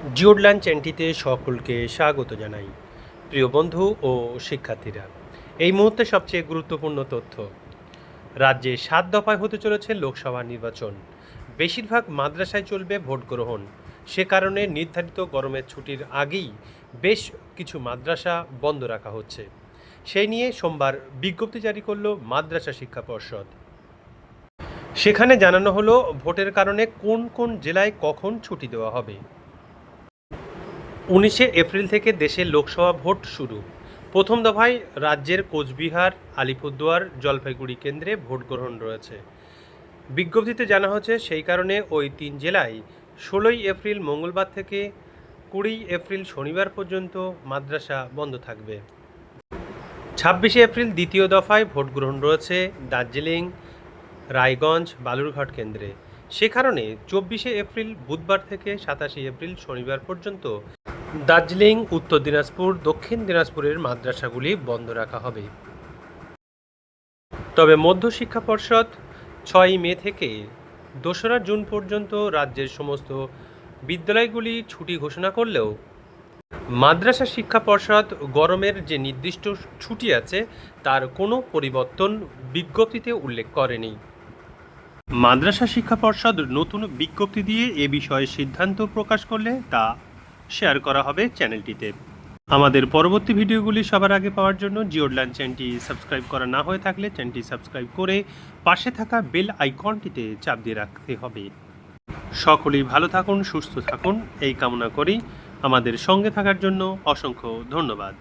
জিওডল্যান্ড চ্যানেলটিতে সকলকে স্বাগত জানাই, প্রিয় বন্ধু ও শিক্ষার্থীরা। এই মুহূর্তে সবচেয়ে গুরুত্বপূর্ণ তথ্য, রাজ্যে সাত দফায় হতে চলেছে লোকসভা নির্বাচন। বেশিরভাগ মাদ্রাসায় চলবে ভোট গ্রহণ। সে কারণে নির্ধারিত গরমের ছুটির আগেই বেশ কিছু মাদ্রাসা বন্ধ রাখা হচ্ছে। সেই নিয়ে সোমবার বিজ্ঞপ্তি জারি করল মাদ্রাসা শিক্ষা পর্ষদ। সেখানে জানানো হলো ভোটের কারণে কোন কোন জেলায় কখন ছুটি দেওয়া হবে। উনিশে এপ্রিল থেকে দেশের লোকসভা ভোট শুরু। প্রথম দফায় রাজ্যের কোচবিহার, আলিপুরদুয়ার, জলপাইগুড়ি কেন্দ্রে ভোট গ্রহণ রয়েছে। বিজ্ঞপ্তিতে জানা হচ্ছে, সেই কারণে ওই তিন জেলায় ষোলোই এপ্রিল মঙ্গলবার থেকে কুড়ি এপ্রিল শনিবার পর্যন্ত মাদ্রাসা বন্ধ থাকবে। ছাব্বিশে এপ্রিল দ্বিতীয় দফায় ভোট গ্রহণ রয়েছে দার্জিলিং, রায়গঞ্জ, বালুরঘাট কেন্দ্রে। সে কারণে চব্বিশে এপ্রিল বুধবার থেকে সাতাশে এপ্রিল শনিবার পর্যন্ত দার্জিলিং, উত্তর দিনাজপুর, দক্ষিণ দিনাজপুরের মাদ্রাসাগুলি বন্ধ রাখা হবে। তবে মধ্য শিক্ষা পর্ষদ ছয়ই মে থেকে দোসরা জুন পর্যন্ত রাজ্যের সমস্ত বিদ্যালয়গুলি ছুটি ঘোষণা করলেও মাদ্রাসা শিক্ষা পর্ষদ গরমের যে নির্দিষ্ট ছুটি আছে, তার কোনো পরিবর্তন বিজ্ঞপ্তিতে উল্লেখ করেনি। মাদ্রাসা শিক্ষা পর্ষদ নতুন বিজ্ঞপ্তি দিয়ে এ বিষয়ে সিদ্ধান্ত প্রকাশ করলে তা শেয়ার করা হবে চ্যানেলটিতে। আমাদের পরবর্তী ভিডিওগুলি সবার আগে পাওয়ার জন্য জিওডল্যান্ড চ্যানেলটি সাবস্ক্রাইব করা না হয়ে থাকলে চ্যানেলটি সাবস্ক্রাইব করে পাশে থাকা বেল আইকনটিতে চাপ দিয়ে রাখতে হবে। সকলেই ভালো থাকুন, সুস্থ থাকুন, এই কামনা করি। আমাদের সঙ্গে থাকার জন্য অসংখ্য ধন্যবাদ।